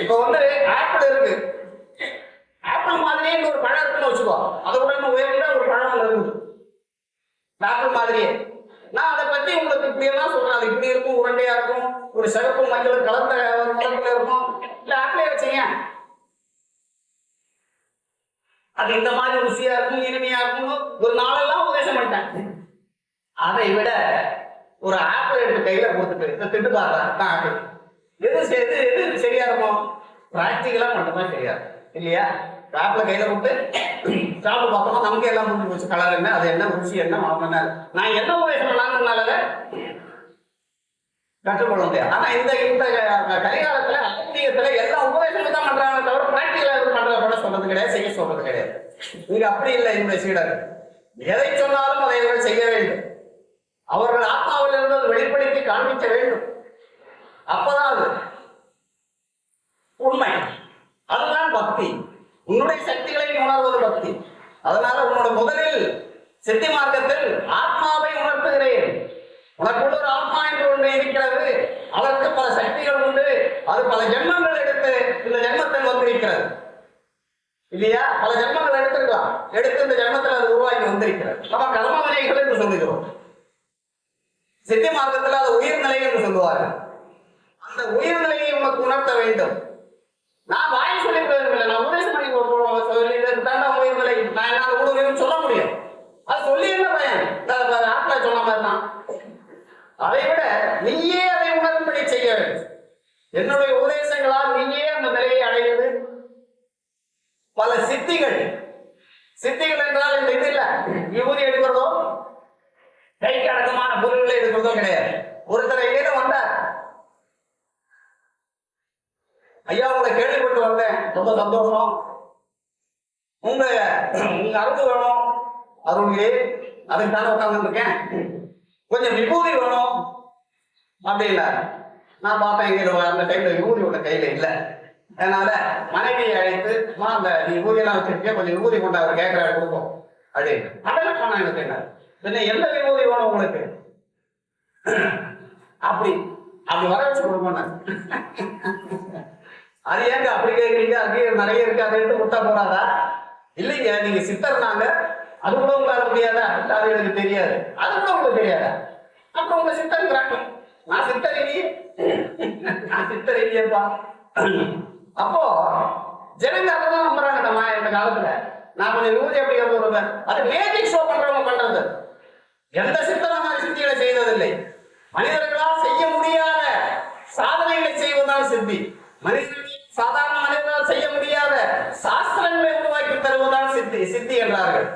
இப்போ வந்து ஆப்பிள் இருக்கு. ஆப்பிள் மாதிரியே ஒரு பழம் இருக்குன்னு வச்சுக்கோ. அதை கூட இன்னும் உயர்ந்த ஒரு பழம் இருக்குது ஆப்பிள் மாதிரியே. நான் அதை பத்தி உங்களுக்கு இப்படி எல்லாம் சொல்றேன். அது இப்படி இருக்கும் உருண்டையா இருக்கும் ஒரு சிறப்பு மஞ்சள் கலந்த கலப்புல இருக்கும். இல்ல ஆப்பிளே வச்சீங்க அது இந்த மாதிரி ருசியா இருக்கும் இனிமையா இருக்கும் ஒரு நாளெல்லாம் உபதேசம் பண்ணிட்டேன். அதை விட ஒரு ஆப்பிள் எடுத்து கையில கொடுத்துட்டு இதை திட்டு பாடுறேன் தான் ஆப்பிள் எது எது எது சரியா ப்ராக்டிக்கலாக மட்டும்தான் சரியா இல்லையா? ஷாப்பில் கையில் கொடுத்து ஷாப்பில் பார்த்தோமா நமக்கு எல்லாம் முடிஞ்சு போச்சு. கலர் என்ன அது என்ன ருசி என்ன மனம் என்ன? நான் என்ன உபதேசம் பண்ணலாம்னால கற்றுக்கொள்ள முடியாது ஆனா இந்த இந்த க- கரிகாலத்துல அத்தியத்துல எல்லா உபதேசமும் தான் பண்றாங்க தவிர பிராக்டிகலா எதுவும் பண்றத கூட சொல்றது கிடையாது செய்ய சொல்றது கிடையாது. இங்க அப்படி இல்லை என்னுடைய சீடர். எதை சொன்னாலும் அதை இவர்கள் செய்ய வேண்டும். அவர்கள் ஆத்மாவில் இருந்து வெளிப்படுத்தி காண்பிக்க வேண்டும். அப்பதான் அது உன்னுடைய சக்திகளை நீ உணர்வது பக்தி. அதனால உன்னோட முதலில் சித்தி மார்க்கத்தில் ஆத்மாவை உணர்த்துகிறேன். உனக்குள்ள ஒரு ஆத்மா என்று ஒன்று இருக்கிறது. அதற்கு பல சக்திகள் உண்டு. அது பல ஜென்மங்கள் எடுத்து இந்த ஜென்மத்தில் வந்திருக்கிறது. இல்லையா? பல ஜென்மங்கள் எடுத்துக்கலாம் எடுத்து இந்த ஜென்மத்தில் அது உருவாக்கி வந்திருக்கிறது. நம்ம கர்ம வினைகள் என்று சொல்லுகிறோம். சித்தி மார்க்கத்தில் அது உயிர்நிலை என்று சொல்லுவார்கள். அந்த உயிர்நிலையை உனக்கு உணர்த்த வேண்டும். நான் வாய் சொல்லி இல்லை நான் உபதேசம் பண்ணி கொடுப்போம் சொல்லி தாண்டா உயிர்நிலை நான் என்ன ஊடுருவம் சொல்ல முடியும் அது சொல்லி என்ன பயன் தான் அதை விட நீயே அதை உணரும்படி செய்ய வேண்டும் என்னுடைய உபதேசங்களால் நீயே அந்த நிலையை அடைவது. பல சித்திகள். சித்திகள் என்றால் இந்த இது இல்ல. விபூதி எடுக்கிறதோ கைக்கு அடக்கமான பொருள்களை எடுக்கிறதோ கிடையாது. ஒருத்தர் எங்கேயில வந்தார். ஐயா உங்களை கேள்விப்பட்டு வந்தேன். ரொம்ப சந்தோஷம். உங்க உங்க அருள் வேணும். அருள்களே அதுக்கு தானே உட்காந்து இருக்கேன் கொஞ்சம் விபூதி வேணும் அப்படின்னா நான் பார்த்தேன் எங்க அந்த டைம்ல விபூதி உள்ள கையில இல்லை. அதனால மனைவியை அழைத்து மா அந்த நீ விபூதி எல்லாம் கொஞ்சம் விபூதி கொண்டு அவர் கேட்கிறாரு கொடுப்போம். அப்படின்னு. அதெல்லாம் பணம் எனக்கு என்ன பின்ன எந்த விபூதி வேணும் உங்களுக்கு? அப்படி. அப்படி வர வச்சு கொடுப்போம் அது ஏங்க அப்படி கேட்குறீங்க அப்படியே நிறைய இருக்கு. அதை எடுத்து கொடுத்தா போறாதா இல்லைங்க நீங்க சித்தர்னாங்க அது கூட உங்களால முடியாதா? இல்ல, அது எனக்கு தெரியாது. அது கூட உங்களுக்கு தெரியாதா? அப்புறம் உங்க சித்தருங்கிறாங்க நான் சித்தர் இல்லையே நான் சித்தர் இல்லையேப்பா அப்போ ஜனங்க அதான் நம்புறாங்க நம்ம இந்த காலத்துல. நான் கொஞ்சம் விபூதி எப்படி சொல்றேன் அது மேஜிக் ஷோ பண்றவங்க பண்றது. எந்த சித்தன மாதிரி சித்திகளை செய்ததில்லை. மனிதர்களால் செய்ய முடியாத சாதனைகளை செய்வதால் சித்தி. மனிதர்கள் சாதாரண மனிதர்களால் செய்ய முடியாத சாஸ்திரங்களை உருவாக்கி தருவதால் சித்தி. சித்தி என்றார்கள்.